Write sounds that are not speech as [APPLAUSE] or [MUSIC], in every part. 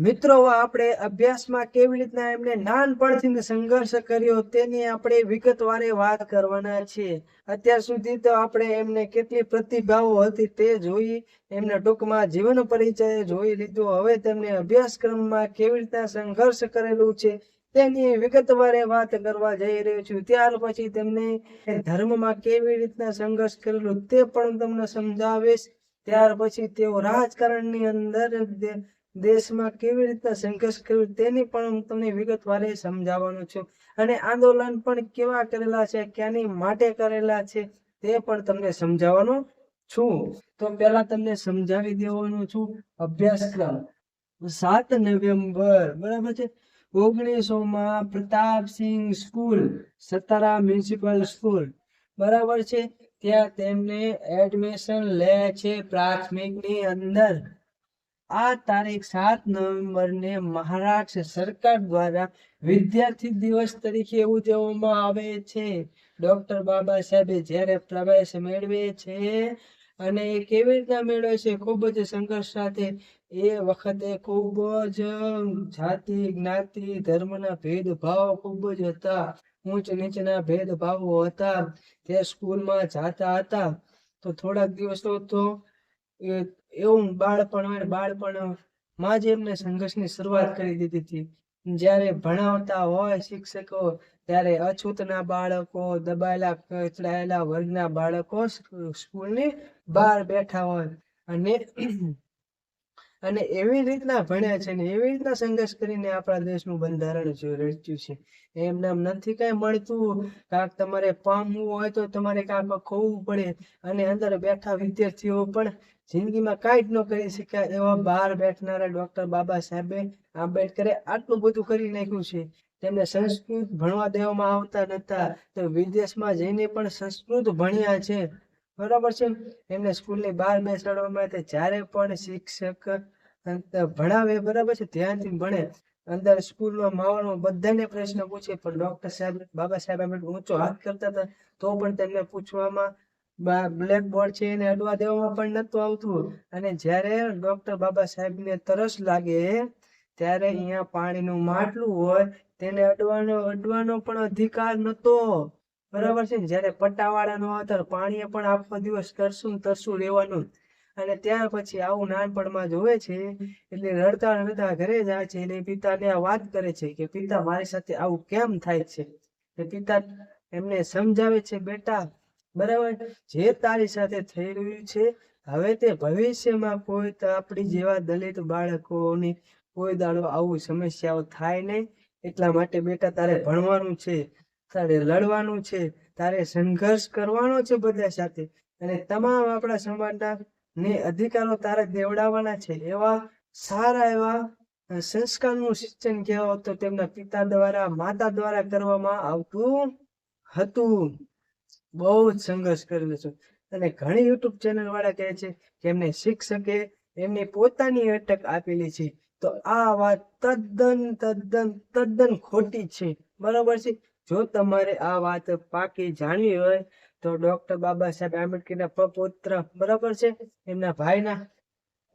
મિત્રો આપણે અભ્યાસમાં કેવી રીતના એમને નાનપણથી સંઘર્ષ કર્યો તેની આપણે વિગતવારે વાત કરવાના છીએ. અત્યાર સુધી તો આપણે એમને કેટલી પ્રતિભાઓ હતી તે જોઈ, એમના ટૂંકમાં જીવન પરિચય જોઈ લીધો. હવે તેમને અભ્યાસક્રમમાં કેવી રીતના સંઘર્ષ કરેલું છે તેની વિગતવારે વાત કરવા જઈ રહ્યો છું. ત્યાર પછી તેમને ધર્મમાં કેવી રીતના સંઘર્ષ કરેલું તે પણ તમને સમજાવીશ. ત્યાર પછી તેઓ રાજકારણની અંદર દેશમાં કેવી રીતના સંઘર્ષ કર્યો તેની પણ હું તમને વિગતવારે સમજાવવાનો છું. અને આંદોલન પણ કેવા કરેલા છે, ક્યાંની માટે કરેલા છે, તે પણ તમને સમજાવવાનો છું. તો પહેલા તમને સમજાવી દેવાનો છું અભ્યાસક્રમ. સાત નવેમ્બર, બરાબર છે? ઓગણીસો માં Pratapsinh school, Satara municipal school. બરાબર છે? ત્યાં તેમને એડમિશન લે છે પ્રાથમિકની અંદર. આ તારીખ સાત નવેમ્બરને મહારાષ્ટ્ર સરકાર દ્વારા વિદ્યાર્થી દિવસ તરીકે ઉજવવામાં આવે છે. ડોક્ટર બાબા સાહેબે જ્યારે પ્રવેશ મેળવે છે અને એ કેવી રીતના મેળવે છે ખૂબ જ સંઘર્ષ સાથે એ વખતે ખૂબ જ જાતિ, જ્ઞાતિ, ધર્મના ભેદભાવ ખૂબ જ હતા. ઊંચ નીચના ભેદભાવો હતા. તે સ્કૂલમાં જાતા હતા. તો થોડાક દિવસો તો એવું બાળપણ બાળપણમાં જ એમને સંઘર્ષની શરૂઆત કરી દીધી હતી. જ્યારે ભણાવતા હોય શિક્ષકો, ત્યારે અછૂતના બાળકો, દબાયેલા, કચડાયેલા વર્ગના બાળકો સ્કૂ- સ્કૂલની બહાર બેઠા હોય અને [CLEARS THROAT] અને એવી રીતના ભણ્યા છે ને એવી રીતના સંઘર્ષ કરીને આપણા દેશનું બંધારણ રચ્યું છે. એમ નથી કઈ મળતું. કાંક તમારે પામવું હોય તો તમારે કાંક ખોવું પડે. અને અંદર બેઠા વિદ્યાર્થીઓ પણ જિંદગીમાં કાંઈ જ ન કરી શક્યા એવા બહાર બેઠનારા ડોક્ટર બાબા સાહેબે આંબેડકરે આટલું બધું કરી નાખ્યું છે. તેમને સંસ્કૃત ભણવા દેવામાં આવતા નહોતા તો વિદેશમાં જઈને પણ સંસ્કૃત ભણ્યા છે. બરાબર છે? એમને સ્કૂલની બહાર બેસાડવામાં આવે જ્યારે પણ શિક્ષક ભણાવે, બરાબર છે? ધ્યાનથી ભણે. અંદર સ્કૂલમાં માહોલમાં બધાને પ્રશ્ન પૂછે, પણ ડોક્ટર સાહેબ, બાબા સાહેબ આંબેડકર ઊંચો હાથ કરતા હતા, તો પણ તેમને પૂછવામાં બ્લેક બોર્ડ છે એને અડવા દેવામાં પણ નતું આવતું. અને જ્યારે ડોક્ટર બાબા સાહેબને તરસ લાગે, ત્યારે અહીંયા પાણીનું માટલું હોય, તેને અડવાનો અડવાનો પણ અધિકાર નતો બરાબર છે જ્યારે પટ્ટાવાળા નો હતા પાણીએ પણ આખો દિવસ તરસું તરસું રહેવાનું. અને ત્યાર પછી આવું નાનપણમાં જોવે છે, એટલે રડતા રડતા ઘરે જાય છે એટલે પિતાને આ વાત કરે છે કે, પિતા, મારી સાથે આવું કેમ થાય છે? પિતા એમને સમજાવે છે, બેટા બરાબર? જે તારી સાથે થઈ રહ્યું છે, હવે તે ભવિષ્યમાં કોઈ આપણી જેવા દલિત બાળકોની કોઈ દાડો આવું સમસ્યાઓ થાય નહીં. એટલા માટે બેટા તારે ભણવાનું છે, તારે લડવાનું છે, તારે સંઘર્ષ કરવાનો છે બધા સાથે. અને તમામ આપણા સમાજના ને અધિકારો તારે દેવડાવવાના છે. એવા સારા એવા સંસ્કારનું શિક્ષણ કહેવાય તો તેમના પિતા દ્વારા, માતા દ્વારા કરવામાં આવતું હતું. બહુ જ સંઘર્ષ કરેલો છે. અને ઘણી યુટ્યુબ ચેનલ વાળા કહે છે કે એમને શિક્ષકે એમની પોતાની અટક આપેલી છે. તો આ વાત તદ્દન તદ્દન તદ્દન ખોટી છે. બરાબર છે? જો તમારે આ વાત પાકી જાણવી હોય તો ડોક્ટર બાબા સાહેબ આંબેડકરના પ્રપૌત્ર બરાબર છે? એમના ભાઈના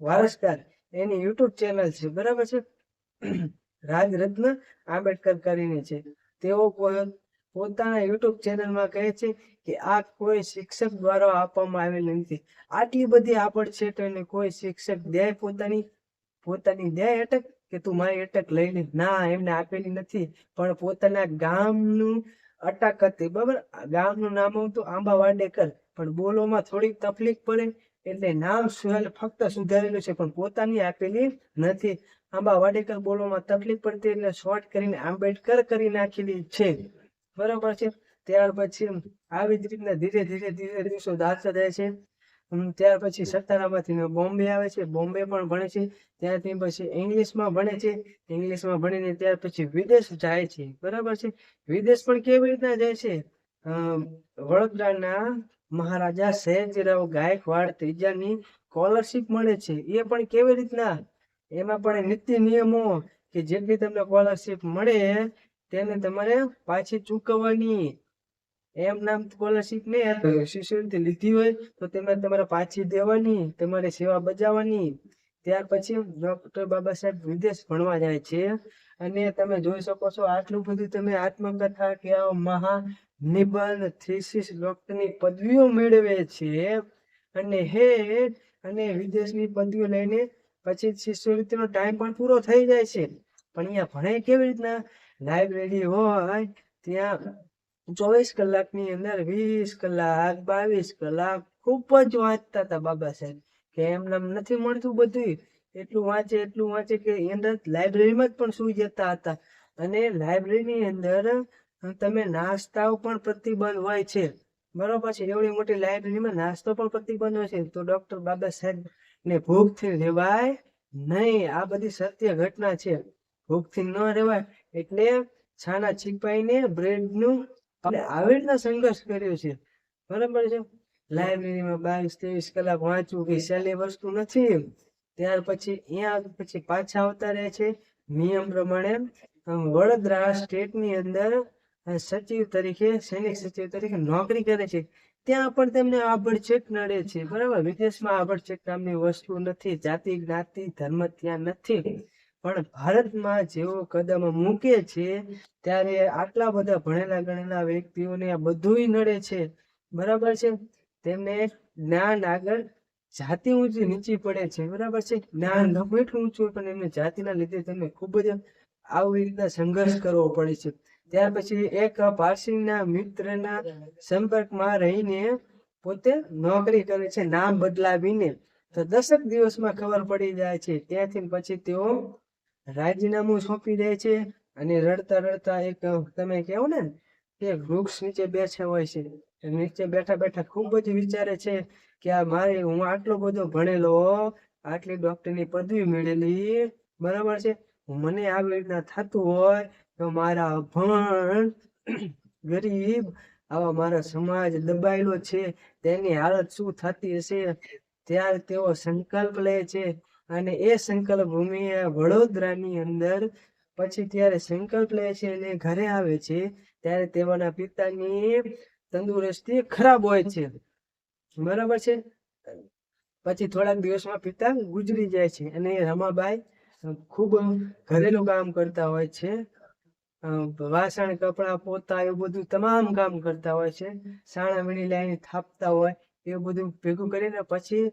વારસદાર, એની યુટ્યુબ ચેનલ છે, બરાબર છે? રાજરત્ન આંબેડકર કરીને છે. તેઓ કોઈ પોતાના યુટ્યુબ ચેનલમાં કહે છે કે આ કોઈ શિક્ષક દ્વારા આપવામાં આવેલ નથી. આટલી બધી આપડ છે તો એને કોઈ શિક્ષક દે પોતાની પોતાની દે અટક કે તું મારી અટક લઈ લે ના એમને આપેલી નથી. પણ પોતાના ગામનું અટક હતી, બરાબર? ગામનું નામ હતું, આંબા વાડેકર. પણ બોલવામાં થોડીક તકલીફ પડે એટલે નામ સુહેલ ફક્ત સુધારેલું છે, પણ પોતાની આપેલી નથી. આંબા વાડેકર બોલવામાં તકલીફ પડતી એટલે શોર્ટ કરીને આંબેડકર કરી નાખેલી છે. બરાબર છે. ત્યાર પછી આવી જ રીતના ધીરે ધીરે ધીરે દિવસો દાખલા થાય છે. ત્યાર પછી સતારામાંથી બોમ્બે આવે છે. બોમ્બે પણ ભણે છે. ત્યારથી પછી ઇંગ્લિશમાં ભણે છે. ઇંગ્લિશમાં ભણીને ત્યાર પછી વિદેશ જાય છે. બરાબર છે. વિદેશ પણ કેવી રીતના જાય છે? વડોદરાના મહારાજા સયાજીરાવ ગાયકવાડ ત્રીજાની સ્કોલરશીપ મળે છે. એ પણ કેવી રીતના? એમાં પણ નીતિ નિયમો કે જેટલી તમને સ્કોલરશીપ મળે તેને તમારે પાછી ચૂકવવાની. એમ નામ સ્કોલરશીપ ને શિષ્યવૃત્તિ લીધી હોય તો તેમાં તમારે પાછી દેવાની, તમારે સેવા બજાવવાની. ત્યાર પછી ડોક્ટર બાબા સાહેબ વિદેશ ભણવા જાય છે. અને તમે જોઈ શકો છો આટલું બધું તમે આત્મકથા કે મહા નિબંધ થીસીસ ડોક્ટરની પદવીઓ મેળવે છે. અને હે, અને વિદેશની પદવીઓ લઈને પછી શિષ્યવૃત્તિનો ટાઈમ પણ પૂરો થઈ જાય છે. પણ અહીંયા ભણે કેવી રીતના? લાઇબ્રેરી હોય, ત્યાં ચોવીસ કલાકની અંદર વીસ કલાક, બાવીસ કલાક ખૂબ જ વાંચતા હતા બાબા સાહેબ. કે એમને નથી મળતું બધું એટલું વાંચે એટલું વાંચે કે અંદર લાઇબ્રેરીમાં જ પણ સુઈ જતા હતા. અને લાઇબ્રેરીની અંદર તમે નાસ્તાઓ પણ પ્રતિબંધ હોય છે. બરોબર છે, એવડી મોટી લાઇબ્રેરીમાં નાસ્તો પણ પ્રતિબંધ હોય છે. તો ડોક્ટર બાબા સાહેબ ને ભૂખથી લેવાય નહીં. આ બધી સત્ય ઘટના છે. ભૂખથી ન રહેવાય એટલે છાના છીપાઈને બ્રેડનું આવી રીતના સંઘર્ષ કર્યો છે. બરાબર છે? લાઇબ્રેરીમાં બાવીસ ત્રેવીસ કલાક વાંચવું કે સહેલી વસ્તુ નથી ત્યાર પછી અહીંયા પછી પાછા આવતા રહે છે. નિયમ પ્રમાણે વડોદરા સ્ટેટની અંદર સચિવ તરીકે, સૈનિક સચિવ તરીકે નોકરી કરે છે. ત્યાં પણ તેમને આભડછેક નડે છે. બરાબર? વિદેશમાં આભડછેક નામની વસ્તુ નથી. જાતિ જ્ઞાતિ ધર્મ ત્યાં નથી. પણ ભારતમાં જેવો કદમ મૂકે છે, ત્યારે આટલા બધા ભણેલા ગણેલા વ્યક્તિઓને આ બધુંય નડે છે. બરાબર છે? તેમને જ્ઞાન આગળ જાતિ ઊંચી નીચી પડે છે. બરાબર છે? જ્ઞાન ગમે એટલું ઊંચું પણ એમને જાતિના લીધે તેમને ખૂબ જ આવી રીતના સંઘર્ષ કરવો પડે છે. ત્યાર પછી એક પારસીના મિત્રના સંપર્કમાં રહીને પોતે નોકરી કરે છે, નામ બદલાવીને. તો દસક દિવસમાં ખબર પડી જાય છે. ત્યાંથી પછી તેઓ રાજીનામું સોંપી દે છે અને રડતા રડતા એક, તમે કહો ને, કે વૃક્ષ નીચે બેસે હોય છે. નીચે બેઠા બેઠા ખૂબ જ વિચારે છે કે આ મારે, હું આટલો બધો ભણેલો, આટલી ડોક્ટરની પદવી મેળવેલી, બરાબર છે? મને આવી રીતના થતું હોય તો મારા અભણ ગરીબ, આવા મારા સમાજ દબાયેલો છે, તેની હાલત શું થતી હશે? ત્યારે તેઓ સંકલ્પ લે છે અને એ સંકલ્પ ભૂમિ વડોદરાની અંદર પછી ત્યારે સંકલ્પ લે છે અને ઘરે આવે છે, ત્યારે તેઓના પિતાની તંદુરસ્તી ખરાબ હોય છે. બરાબર છે? પછી થોડાક દિવસમાં પિતા ગુજરી જાય છે અને રમાબાઈ ખૂબ ઘરેલું કામ કરતા હોય છે. વાસણ, કપડાં, પોતા એવું બધું તમામ કામ કરતા હોય છે. સાણા વીણી લાવીને થાપતા હોય, એવું બધું ભેગું કરીને પછી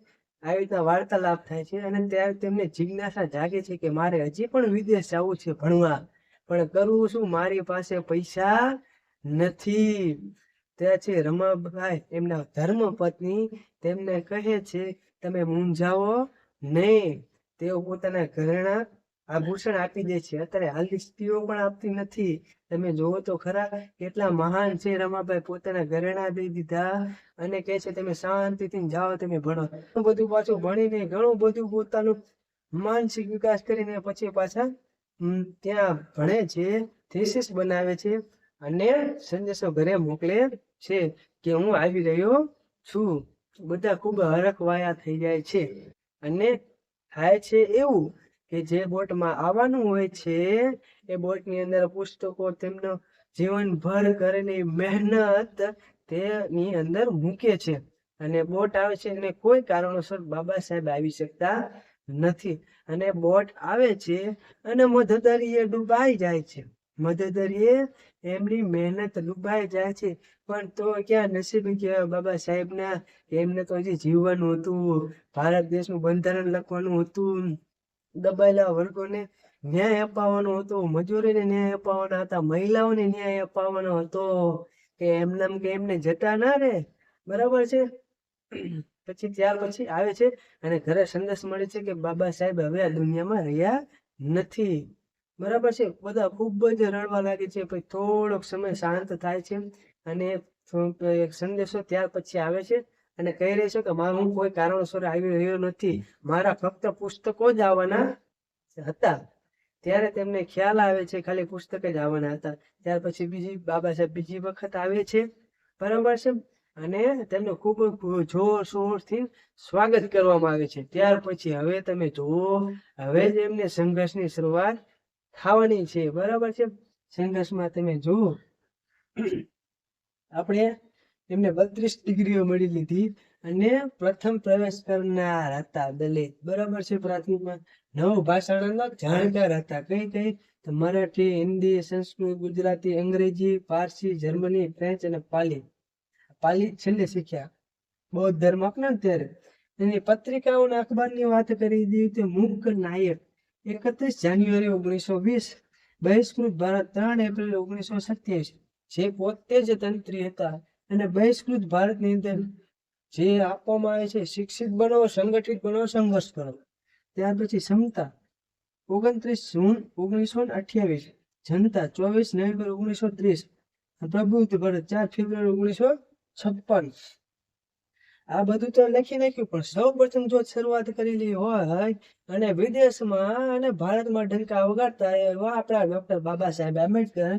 આવી રીતના વાર્તાલાપ થાય છે અને ત્યાં તેમને જિજ્ઞાસા જાગે છે કે મારે હજી પણ વિદેશ જવું છે ભણવા. પણ કરવું શું મારી પાસે પૈસા નથી. ત્યાં છે રમાભાઈ, એમના ધર્મ પત્ની તેમને કહે છે, તમે મૂંઝાવો નહીં. તેઓ પોતાના ઘરેણા આભૂષણ આપી દે છે. અત્યારે હાલની સ્ત્રીઓ પણ આપતી નથી. તમે જોવો તો ખરા કેટલા મહાન છે રમાભાઈ. પોતાના ઘરેણા દઈ દીધા અને કહે છે, તમે શાંતિથી જાઓ, તમે ભણો. ઘણું બધું પાછું ભણીને, ઘણું બધું પોતાનું માનસિક વિકાસ કરીને પછી પાછા ત્યાં ભણે છે થીસીસ બનાવે છે અને સંદેશો ઘરે મોકલે છે કે હું આવી રહ્યો છું. બધા ખૂબ હરખવાયા થઈ જાય છે. અને થાય છે એવું. કે જે બોટમાં આવવાનું હોય છે, એ બોટની અંદર પુસ્તકો તેમનો જીવનભર કરેલી મહેનત તેની અંદર મૂકે છે. અને બોટ આવે છે અને કોઈ કારણોસર બાબા સાહેબ આવી શકતા નથી. અને બોટ આવે છે અને મધદરીએ ડૂબાઈ જાય છે. મધદરીએ એમની મહેનત ડૂબાઈ જાય છે. પણ તો ક્યાં નસીબ કહેવાય બાબા સાહેબના એમને તો હજી જીવવાનું હતું. ભારત દેશનું બંધારણ લખવાનું હતું. દબાયેલા વર્ગોને ન્યાય અપાવવાનો હતો, મજૂરીને ન્યાય અપાવવાના હતા, મહિલાઓને ન્યાય અપાવવાનો હતો, કે એમને એમ કે એમને જતા ના રે બરાબર છે? પછી ત્યાર પછી આવે છે અને ઘરે સંદેશ મળે છે કે બાબા સાહેબ હવે આ દુનિયામાં રહ્યા નથી. બરાબર છે? બધા ખૂબ જ રડવા લાગે છે, પછી થોડોક સમય શાંત થાય છે અને એક સંદેશો ત્યાર પછી આવે છે. અને કહી રહી છે કે મારું હું કોઈ કારણોસર આવી રહ્યો નથી. મારા ફક્ત પુસ્તકો જ આવવાના હતા. ત્યારે તેમને ખ્યાલ આવે છે ખાલી પુસ્તક જ આવવાના હતા. ત્યાર પછી બીજી બાબા સાહેબ બીજી વખત આવે છે. બરાબર છે? અને તેમનું ખૂબ જોર શોરથી સ્વાગત કરવામાં આવે છે. ત્યાર પછી હવે તમે જુઓ હવે જ એમને સંઘર્ષની શરૂઆત થવાની છે. બરાબર છે? સંઘર્ષમાં તમે જુઓ. આપણે એમને બત્રીસ ડિગ્રીઓ મળી લીધી અને પ્રથમ પ્રવેશ કરનાર હતા દલિત. બરાબર છે પ્રાથમિકમાં? નવ ભાષાના જાણકાર હતા. કઈ કઈ? તો મરાઠી, હિન્દી, સંસ્કૃત, ગુજરાતી, અંગ્રેજી, પારસી, જર્મની, ફ્રેન્ચ અને પાલી. પાલી છેલ્લે શીખ્યા. બૌદ્ધ ધર્મ આપના ત્યારે એની પત્રિકાઓના અખબારની વાત કરી દીધી તો મુક નાયક એકત્રીસ જાન્યુઆરી ઓગણીસો વીસ, બહિષ્કૃત ભારત ત્રણ એપ્રિલ ઓગણીસો સત્યાવીસ. જે પોતે જ તંત્રી હતા. અને બહિષ્કૃત ભારતની અંદર જે આપવામાં આવે છે, શિક્ષિત બનો, સંગઠિત બનો, સંઘર્ષ કરો. ત્યાર પછી ક્ષમતા ઓગણત્રીસ જૂન ઓગણીસો અઠ્યાવીસ, જનતા, ચોવીસ નવેમ્બર ઓગણીસો ત્રીસ પ્રબુદ્ધ ભારત, ચાર ફેબ્રુઆરી ઓગણીસો છપ્પન. આ બધું તો લખી નાખ્યું, પણ સૌ પ્રથમ જો શરૂઆત કરેલી હોય, અને વિદેશમાં અને ભારતમાં ડંકા વગાડતા એવા આપણા ડોક્ટર બાબા સાહેબ આંબેડકર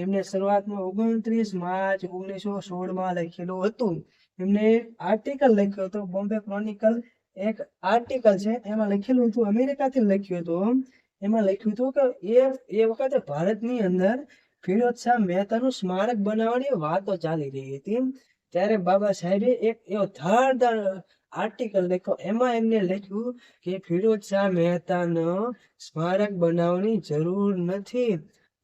એમને શરૂઆતમાં ઓગણત્રીસ માર્ચ ઓગણીસો સોળમાં લખેલું હતું. એમને આર્ટિકલ લખ્યો હતો બોમ્બે ક્રોનિકલ એક આર્ટિકલ છે, એમાં લખેલું હતું, અમેરિકાથી લખ્યું હતું એમાં લખ્યું હતું કે એ એ વખતે ભારતની અંદર ફિરોજ શાહ મહેતાનું સ્મારક બનાવવાની વાતો ચાલી રહી હતી. ત્યારે બાબા સાહેબે એક એવો ધારદાર આર્ટિકલ લખ્યો. એમાં એમને લખ્યું કે ફિરોજ શાહ મહેતાનો સ્મારક બનાવવાની જરૂર નથી.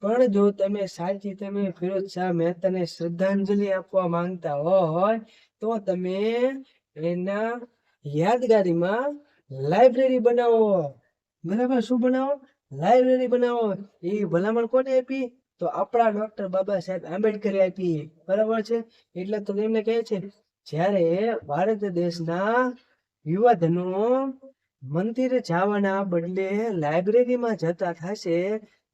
પણ જો તમે સાચી તમે ફિરોજ શાહ મહેતાને શ્રદ્ધાંજલિ આપવા માંગતા હોય, તો તમે એના યાદગારીમાં લાઇબ્રેરી બનાવો. બરાબર? શું બનાવો? લાઇબ્રેરી બનાવો. એ ભલામણ કોને આપી? તો આપણા ડોક્ટર બાબા સાહેબ આંબેડકરે આપી. બરાબર છે? એટલે તો એમને કહે છે, જ્યારે ભારત દેશના યુવાધનો મંદિરે જવાના બદલે લાઇબ્રેરીમાં જતા થશે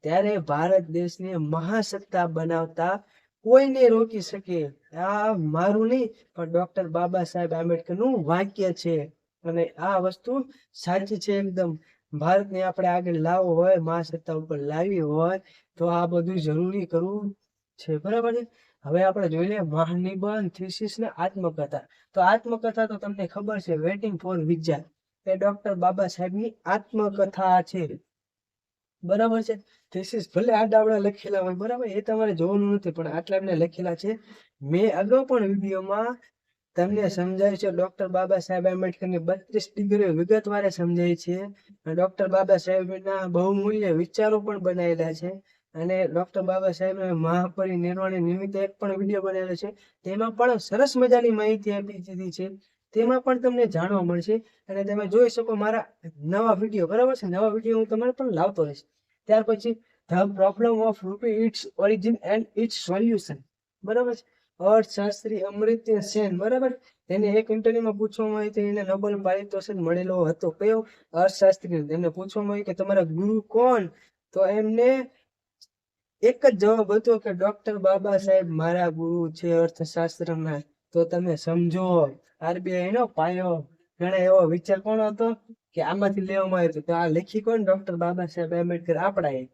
ત્યારે ભારત દેશને મહાસત્તા બનાવતા કોઈને રોકી શકે? આ મારું નહીં, પણ ડોક્ટર બાબા સાહેબ આંબેડકરનું વાક્ય છે અને આ વસ્તુ સાચી છે એકદમ. ભારતને આપણે આગળ લાવવો હોય, મહાસત્તા ઉપર લાવી હોય, તો આ બધું જરૂરી કરવું છે, બરાબર હવે આપણે જોઈ લઈએ, મહાનિબંધ થીસીસ ને આત્મકથા. તો આત્મકથા તો તમને ખબર છે, વેટિંગ ફોર વિઝા એ ડોક્ટર બાબા સાહેબની આત્મકથા છે. બરાબર છે. થીસીસ ભલે આડાવડા લખેલા હોય, બરાબર, એ તમારે જોવાનું નથી, પણ આટલા એમને લખેલા છે. મેં અગાઉ પણ વિડીયોમાં તમને સમજાય છે ડોક્ટર બાબા સાહેબ આંબેડકરની બત્રીસ ડિગ્રીઓ વિગતવારે સમજાય છે. ડોક્ટર બાબા સાહેબના બહુમૂલ્ય વિચારો પણ બનાવેલા છે. અને ડોક્ટર બાબા સાહેબે મહાપરિનિર્વાણ નિમિત્તે એક પણ વીડિયો બનાવેલો છે. તેમાં પણ સરસ મજાની માહિતી આપી દીધી છે. તેમાં પણ તમને જાણવા મળશે અને તમે જોઈ શકો મારા નવા વીડિયો બરાબર છે? નવા વીડિયો હું તમારે પણ લાવતો રહીશ. ત્યાર પછી the problem of rupee its origin and its solution બરાબર છે? અર્થશાસ્ત્રી અમૃત્ય સેન, બરાબર? તેને એક ઇન્ટરવ્યુમાં પૂછવામાં આવ્યું તો એને નોબલ પારિતોષિક મળેલો હતો. કયો અર્થશાસ્ત્રી? તેમને પૂછવામાં આવ્યું કે તમારા ગુરુ કોણ? તો એમને એક જ જવાબ હતો કે ડોક્ટર બાબા સાહેબ, મારા ગુરુ છે અર્થશાસ્ત્રના. તો તમે સમજો. આરબીઆઈ નો પાયો ઘણા એવો વિચાર કોણ હતો? કે આમાંથી લેવામાં આવ્યો તો આ લેખી કોણ? ડોક્ટર બાબા સાહેબ આંબેડકર આપણા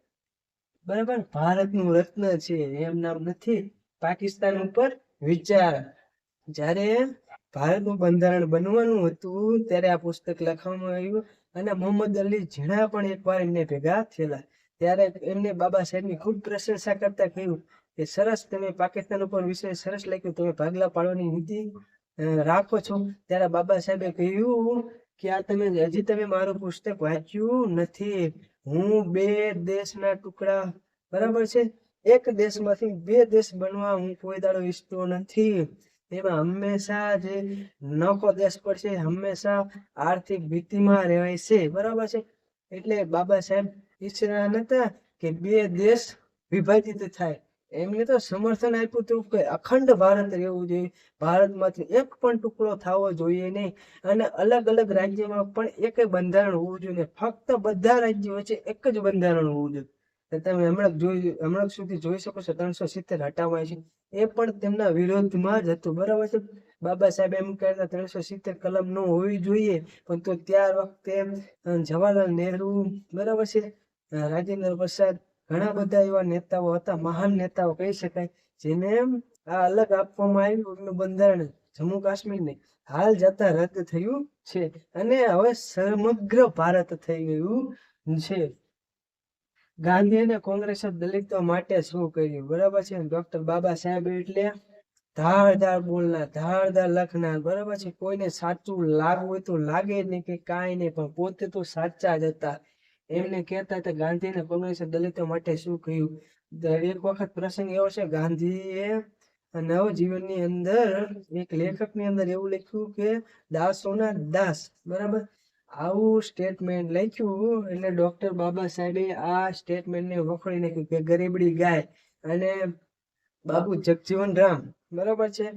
બરાબર? ભારતનું રત્ન છે. એમ નામ નથી. પાકિસ્તાન ઉપર વિચાર. જ્યારે ભારતનું બંધારણ બનવાનું હતું, ત્યારે આ પુસ્તક લખવામાં આવ્યું અને મોહમ્મદ અલી ઝીણા પણ એકવાર એમને ભેગા થયેલા. ત્યારે એમને બાબા સાહેબની ખૂબ પ્રશંસા કરતા કહ્યું કે સરસ, તમે પાકિસ્તાન ઉપર વિશે સરસ લખ્યું. તમે ભાગલા પાડવાની નીતિ રાખો છો? ત્યારે બાબા સાહેબે કહ્યું કે આ તમે, હજી તમે મારું પુસ્તક વાંચ્યું નથી. હું બે દેશના ટુકડા, બરાબર છે? એક દેશમાંથી બે દેશ બનવા હું કોઈ દાડો ઈચ્છતો નથી. એમાં હંમેશા જે નકો દેશ પડશે, હંમેશા આર્થિક ભીતિમાં રહેવાય છે. બરાબર છે? એટલે બાબા સાહેબ ઈચ્છના નતા કે બે દેશ વિભાજિત થાય. એમને તો સમર્થન આપ્યું હતું કે અખંડ ભારત રહેવું જોઈએ. ભારતમાંથી એક પણ ટુકડો થવો જોઈએ નહીં. અને અલગ અલગ રાજ્યમાં પણ એક બંધારણ હોવું જોઈએ ફક્ત બધા રાજ્યો વચ્ચે એક જ બંધારણ હોવું જોઈએ. તમે હમણાં જોઈ, હમણાં સુધી જોઈ શકો છો ત્રણસો સિત્તેર હટાવાય છે. એ પણ તેમના વિરોધમાં જ હતું. બરાબર છે? બાબા સાહેબ એમ કહેતા ત્રણસો સિત્તેર કલમ ન હોવી જોઈએ, પણ તો ત્યાર વખતે જવાહરલાલ નહેરુ, બરાબર છે? રાજેન્દ્ર પ્રસાદ ઘણા બધા એવા નેતાઓ હતા, મહાન નેતાઓ કહી શકાય, જેને આ અલગ આપવામાં આવ્યું બંધારણ જમ્મુ કાશ્મીરને. હાલ જતા રદ થયું છે અને હવે સમગ્ર ભારત થઈ ગયું છે. ગાંધી અને કોંગ્રેસે દલિતો માટે શું કર્યું? બરાબર છે ડોક્ટર બાબા સાહેબ એટલે ધારદાર બોલનાર, ધારદાર લખનાર. બરાબર છે? કોઈને સાચું લાગવું તો લાગે નહીં કે કાંઈ નહીં, પણ પોતે તો સાચા જ હતા. એમને કહેતા હતા, ગાંધીને કોંગ્રેસે દલિતો માટે શું કહ્યું? દરેક વખત પ્રસંગ એવો છે, ગાંધીએ નવજીવનની અંદર એક લેખકની અંદર એવું લખ્યું કે દાસોના દાસ, બરાબર? આવું સ્ટેટમેન્ટ લખ્યું એટલે ડોક્ટર બાબા સાહેબે આ સ્ટેટમેન્ટને વખોડી નાખ્યું કે ગરીબડી ગાય અને બાબુ જગજીવન રામ, બરાબર છે?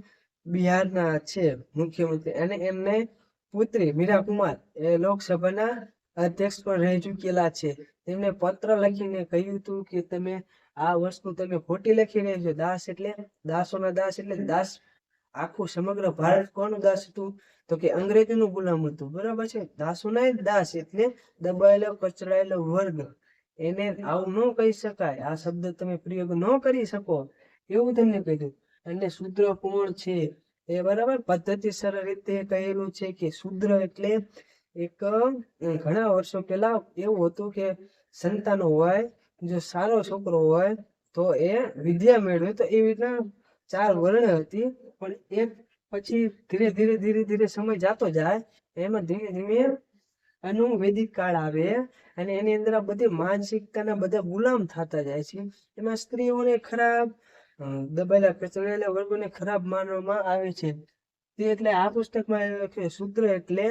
બિહારના છે મુખ્યમંત્રી અને એમને પુત્રી મીરા કુમાર એ લોકસભાના અધ્યક્ષ પણ રહી ચૂકેલા છે. તેમને પત્ર લખીને કહ્યું હતું કે તમે આ વસ્તુ તમે ખોટી લખી રહ્યા દાસ એટલે દાસોના દાસ એટલે દાસ. આખું સમગ્ર ભારત કોનું દાસ હતું તો કે અંગ્રેજોનું ગુલામ હતું. બરાબર છે? દાસોના દાસ એટલે દબાયેલો, કચડાયેલો વર્ગ. એને આવું ન કહી શકાય. આ શબ્દ તમે પ્રયોગ ન કરી શકો. એવું તેમને કહ્યું. અને શૂદ્ર કોણ છે? એ બરાબર પદ્ધતિસર રીતે કહેલું છે કે શૂદ્ર એટલે એક ઘણા વર્ષો પહેલા એવું હતું કે સંતાનો હોય, જો સારો છોકરો હોય, તો એ વિદ્યા મેળવે. તો એવી રીતના ચાર વર્ણ હતી, પણ એક પછી ધીરે ધીરે ધીરે ધીરે સમય જતો જાય, એમાં ધીમે ધીમે એનું વૈદિક કાળ આવે અને એની અંદર આ બધી માનસિકતાના બધા ગુલામ થતા જાય છે. એમાં સ્ત્રીઓને ખરાબ દબાયેલા કચડાયેલા વર્ગોને ખરાબ માનવામાં આવે છે. તે એટલે આ પુસ્તકમાં લખ્યું શુદ્ર એટલે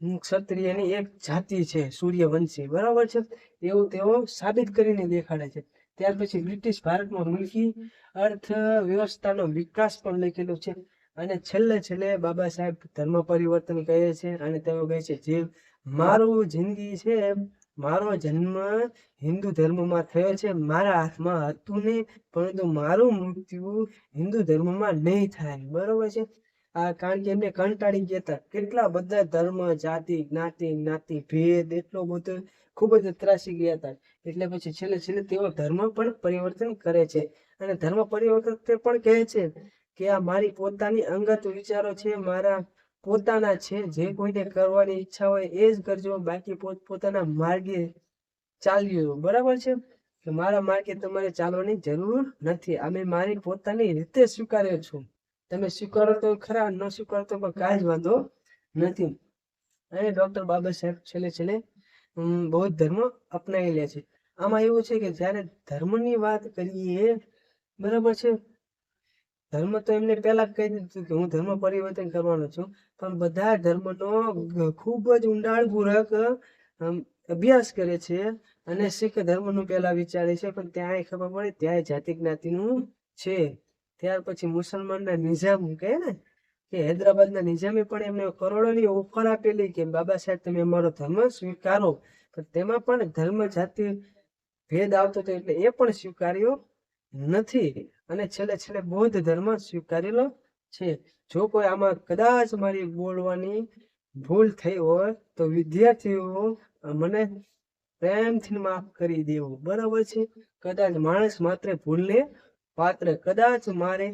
ક્ષત્રિયની એક જાતિ છે, સૂર્યવંશી. બરાબર છે? એવું તેઓ સાબિત કરીને દેખાડે છે. ત્યાર પછી બ્રિટિશ ભારતમાં મુલકી અર્થવ્યવસ્થાનો વિકાસ પણ લખેલો છે. અને છેલ્લે છેલ્લે બાબા સાહેબ ધર્મ પરિવર્તન કહે છે અને તેઓ કહે છે, જે મારું જિંદગી છે, મારો જન્મ હિન્દુ ધર્મમાં થયો છે. મારા હાથમાં હતું નહીં, પરંતુ મારું મૃત્યુ હિન્દુ ધર્મમાં નહીં થાય. બરોબર છે? આ કારણ કે એમને કંટાળી ગયા હતા કેટલા બધા ધર્મ, જાતિ, જ્ઞાતિ જ્ઞાતિ, ભેદ એટલો બધો ખૂબ જ ત્રાસી ગયા હતા. એટલે પછી છેલ્લે છેલ્લે તેઓ ધર્મ પણ પરિવર્તન કરે છે. અને ધર્મ પરિવર્તન તે પણ કહે છે કે આ મારી પોતાની અંગત વિચારો છે, મારા પોતાના છે, જે કોઈને કરવાની ઈચ્છા હોય એ જ કરજો, બાકી પોત પોતાના માર્ગે ચાલ્યો. બરાબર છે? કે મારા માર્ગે તમારે ચાલવાની જરૂર નથી. અમે મારી પોતાની રીતે સ્વીકાર્યો છું. તમે સ્વીકારો તો ખરા, ન સ્વીકારો તો પણ કાંઈ જ વાંધો નથી. અને ડોક્ટર બાબા સાહેબ છેલ્લે છેલ્લે બૌદ્ધ ધર્મ અપનાવી લે છે. આમાં એવું છે કે જ્યારે ધર્મની વાત કરીએ, બરાબર છે? ધર્મ તો એમને પહેલા કહી દીધું કે હું ધર્મ પરિવર્તન કરવાનો છું. પણ બધા ધર્મનો ખૂબ જ ઊંડાણપૂર્વક અભ્યાસ કરે છે અને શીખ ધર્મનું પહેલા વિચારે છે, પણ ત્યાં ખબર પડે ત્યાં જાતિ જ્ઞાતિનું છે. ત્યાર પછી મુસલમાનના નિઝામ કહે ને, કે હૈદરાબાદના નિઝામે પણ એમને કરોડોની ઓફર આપેલી કે બાબા સાહેબ તમે અમારો ધર્મ સ્વીકારો. પણ તેમાં પણ ધર્મ, જાતિ, ભેદ આવતો હતો એટલે એ પણ સ્વીકાર્યો નથી. અને છેલ્લે છેલ્લે બૌદ્ધ ધર્મ સ્વીકારેલો છે. જો કોઈ આમાં કદાચ મારી બોલવાની ભૂલ થઈ હોય, તો વિદ્યાર્થીઓ મને પ્રેમથી માફ કરી દેવું. બરાબર છે? કદાચ માણસ માત્ર ભૂલને પાત્ર કદાચ મારે,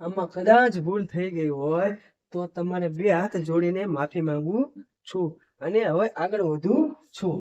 આમાં કદાચ ભૂલ થઈ ગઈ હોય, તો તમારે બે હાથ જોડીને માફી માંગુ છું. અને હવે આગળ વધુ છું.